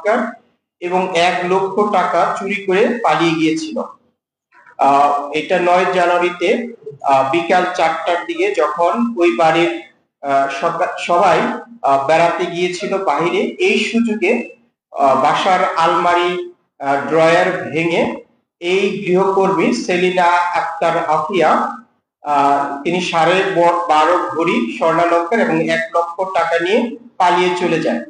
অলংকার এবং এক লক্ষ টাকা চুরি করে পালিয়ে গিয়েছিল। এটা নয় জানুয়ারিতে বিকাল চারটার দিকে যখন ওই বাড়ির সবাই বেড়াতে গিয়েছিল বাহিরে, এই সুযোগে বাসার আলমারি ড্রয়ার ভেঙে এই গৃহকর্মী সেলিনা আক্তার আফিয়া তিনি সাড়ে বারো ভরি স্বর্ণালঙ্কার এবং এক লক্ষ টাকা নিয়ে পালিয়ে চলে যায়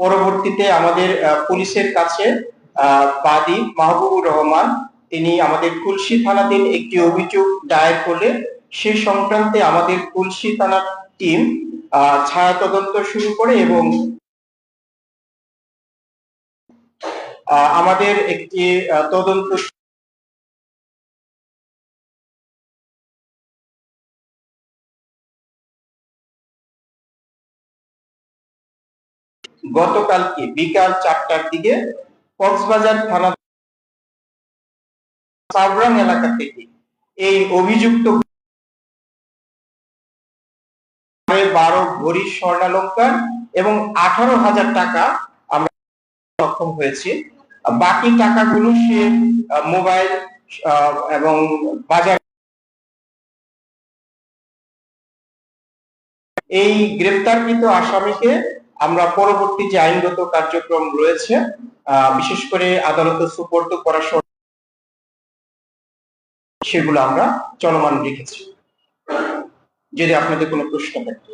পরবর্তীতে আমাদের পুলিশের কাছে বাদী মাহবুবুর রহমান, তিনি আমাদের কুলসি থানাধীন একটি অভিযোগ দায়ের করলে সে সংক্রান্তে আমাদের কুলসি থানার টিম ছায়া তদন্ত শুরু করে এবং আমাদের একটি তদন্ত গতকালকে বিকাল চারটার দিকে কক্সবাজার থানা সাবরাং এলাকা থেকে এই অভিযুক্ত বারো ভরি স্বর্ণালঙ্কার এবং আঠারো হাজার টাকা আমরা সক্ষম হয়েছি। বাকি টাকাগুলো সে মোবাইল এবং বাজার এই গ্রেপ্তারকৃত আসামিকে আমরা পরবর্তী যে আইনগত কার্যক্রম রয়েছে বিশেষ করে আদালতে সুপর্দ করা সেগুলো আমরা চলমান রেখেছি। যদি আপনাদের কোনো প্রশ্ন থাকে।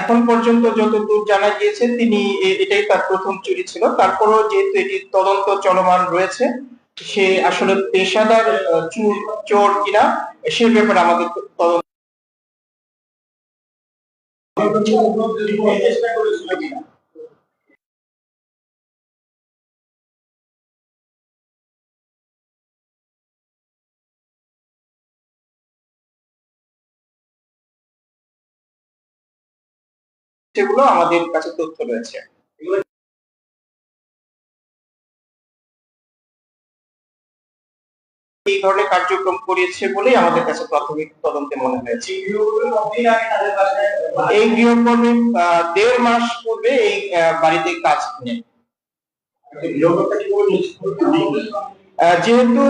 এখন পর্যন্ত যতদূর জানা গিয়েছে, তিনি এটাই তার প্রথম চুরি ছিল। তারপরও যেহেতু এটি তদন্ত চলমান রয়েছে, সে আসলে পেশাদার চোর কিনা, সে ব্যাপারে আমাদের তদন্ত সেগুলো আমাদের কাছে তথ্য রয়েছে। এই ধরনের কার্যক্রম করিয়েছে বলেই আমাদের কাছে প্রাথমিক তদন্তে মনে হয়েছে এই গৃহকর্মী দেড় মাস পূর্বে এই বাড়িতে কাজ নেন যেহেতু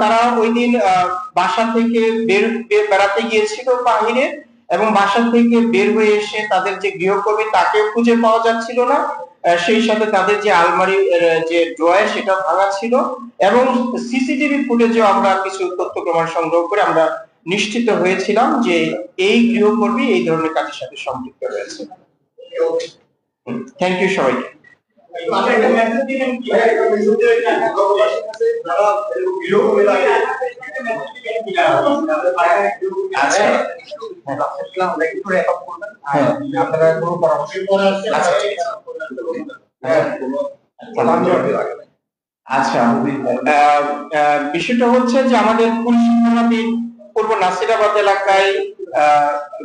তারা ওই দিন আহ, বাসা থেকে বের বেড়াতে গিয়েছিল বাহিরে এবং বাসা থেকে বের হয়ে এসে তাদের যে গৃহকর্মী তাকে খুঁজে পাওয়া যাচ্ছিল না। সেই সাথে তাদের যে আলমারি যে ড্রয়ার সেটা ভাঙা ছিল এবং সিসিটিভি ফুটেজেও আমরা কিছু তথ্য প্রমাণ সংগ্রহ করে আমরা নিশ্চিত হয়েছিলাম যে এই গৃহকর্মী এই ধরনের কাজের সাথে সম্পৃক্ত রয়েছে। থ্যাংক ইউ সবাইকে। আচ্ছা। হ্যাঁ। আপনারা কোনো পরামর্শ? আচ্ছা, আচ্ছা আহ, আহ, বিষয়টা হচ্ছে যে আমাদের থানাধীন পূর্ব নাসিরাবাদ এলাকায়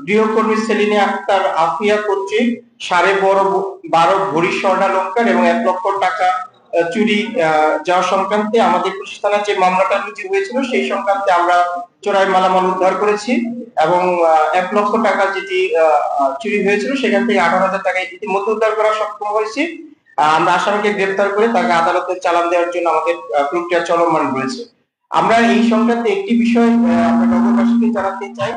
গৃহকর্মী সেলিনে আক্তার আফিয়া কর্তৃক সাড়ে বড় বারো ভরি স্বর্ণালঙ্কার এবং এক লক্ষ টাকা চুরি যাওয়া সংক্রান্তে আমাদের পুলিশ থানার যে মামলাটা রুজু হয়েছিল সেই সংক্রান্তে আমরা চোরাই মালামাল উদ্ধার করেছি এবং এক লক্ষ টাকা যেটি চুরি হয়েছিল সেখান থেকে আঠারো হাজার টাকা ইতিমধ্যে উদ্ধার করা সক্ষম হয়েছি। আমরা আসামিকে গ্রেপ্তার করে তাকে আদালতে চালান দেওয়ার জন্য আমাদের প্রক্রিয়া চলমান রয়েছে। আমরা এই সংক্রান্তে একটি বিষয় নগরবাসীকে জানাতে চাই।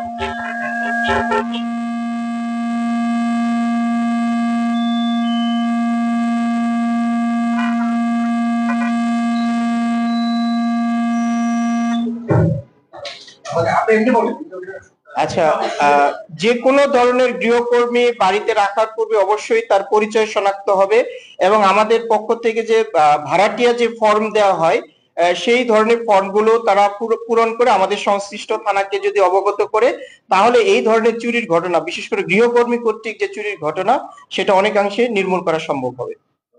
আপনি এমনি বলেন। আচ্ছা যে কোনো ধরনের গৃহকর্মী বাড়িতে রাখার পূর্বে অবশ্যই তার পরিচয় শনাক্ত হবে এবং আমাদের পক্ষ থেকে যে ভাড়াটিয়া যে ফর্ম দেওয়া হয় সেই ধরনের ফর্মগুলো তারা পূরণ করে আমাদের সংশ্লিষ্ট থানাকে যদি অবগত করে, তাহলে এই ধরনের চুরির ঘটনা, বিশেষ করে গৃহকর্মী কর্তৃক যে চুরির ঘটনা, সেটা অনেকাংশে নির্মূল করা সম্ভব হবে।